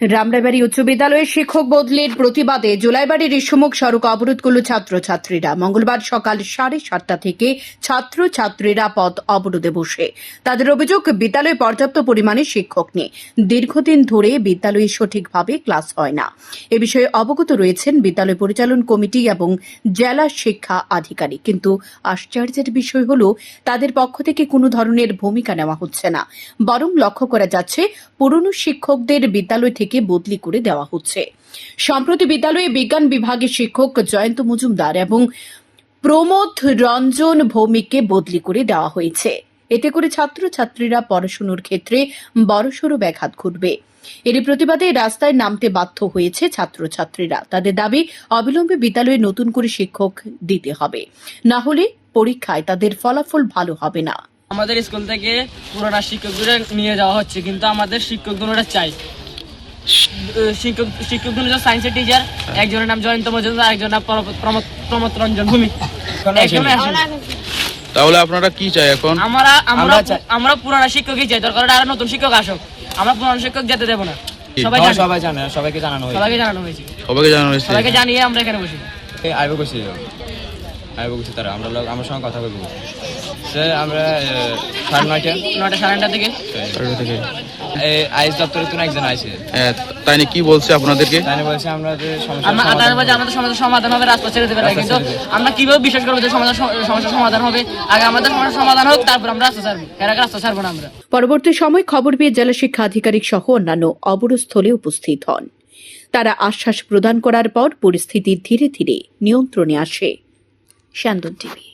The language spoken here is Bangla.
রামরাবাড়ি উচ্চ বিদ্যালয়ের শিক্ষক বদলির প্রতিবাদে জুলাইবাড়ির ইসমুখ সড়ক অবরোধ করল ছাত্রছাত্রীরা। মঙ্গলবার সকাল সাড়ে সাতটা থেকে ছাত্রছাত্রীরা পথ অবরোধে বসে। তাদের অভিযোগ, বিদ্যালয়ে পর্যাপ্ত পরিমাণে শিক্ষক নেই। দীর্ঘদিন ধরে বিদ্যালয়ে সঠিকভাবে ক্লাস হয় না। এ বিষয়ে অবগত রয়েছেন বিদ্যালয় পরিচালন কমিটি এবং জেলা শিক্ষা আধিকারিক। কিন্তু আশ্চর্যের বিষয় হল, তাদের পক্ষ থেকে কোনো ধরনের ভূমিকা নেওয়া হচ্ছে না। বরং লক্ষ্য করা যাচ্ছে, পুরনো শিক্ষকদের বিদ্যালয় থেকে বদলি করে দেওয়া হচ্ছে। সম্প্রতি বিদ্যালয়ে বিজ্ঞান বিভাগের শিক্ষক জয়ন্ত মজুমদার এবং প্রমোদ রঞ্জন ভৌমিককে বদলি করে দেওয়া হয়েছে। এতে করে ছাত্রছাত্রীরা পড়াশুনোর ক্ষেত্রে বড়সড় ব্যাঘাত ঘটবে। এর প্রতিবাদে রাস্তায় নামতে বাধ্য হয়েছে ছাত্রছাত্রীরা। তাদের দাবি, অবিলম্বে বিদ্যালয়ে নতুন করে শিক্ষক দিতে হবে। না হলে পরীক্ষায় তাদের ফলাফল ভালো হবে না। আমাদের স্কুল থেকে পুরোটা শিক্ষকদের নিয়ে যাওয়া হচ্ছে, কিন্তু আমাদের শিক্ষক দুটা চাই শিক্ষক শিক্ষক দুজন সায়েন্সের টিচার একজনের নাম জয়ন্ত মজুমদার একজনের নাম প্রমোদ- রঞ্জন ভূমি। তাহলে আপনারা কি চাই এখন? আমরা আমরা আমরা পুরানা শিক্ষকই চাই। দরকার আরও নতুন শিক্ষক আসুক। আমরা পুরানো শিক্ষক যেতে দেবো না। সবাই হ্যাঁ, জানে। সবাই জানে সবাইকে জানানো হয়েছে। সবাইকে জানানো হয়েছে। সবাইকে জানানো হয়েছে। সবাইকে জানিয়ে আমরা এখানে বসি। এই আইবো করছিল আইবো করছি তারা আমরা লোক আমার সঙ্গে কথা বলব। সে আমরা সাড়ে নয়টা নয়টা সাড়ে নটা থেকে। আইস দপ্তরে তো একজন আইছে হ্যাঁ, তাই কি বলছে আপনাদেরকে? তাই বলছে আমরা যে সমস্যার আমরা সমাধান তার মাঝে আমাদের সমস্যার সমাধান হবে রাস্তা ছেড়ে দেবে কিন্তু আমরা কীভাবে বিশ্বাস করব যে সমস্যার সমাধান হবে? আগে আমাদের সমস্যার সমাধান হোক তারপর আমরা রাস্তা ছাড়বো। এর আগে রাস্তা ছাড়বো না আমরা। পরবর্তী সময় খবর পেয়ে জেলা শিক্ষা আধিকারিক সহ অন্যান্য অবরোধস্থলে উপস্থিত হন। তারা আশ্বাস প্রদান করার পর পরিস্থিতি ধীরে ধীরে নিয়ন্ত্রণে আসে। স্যান্দন টিভি।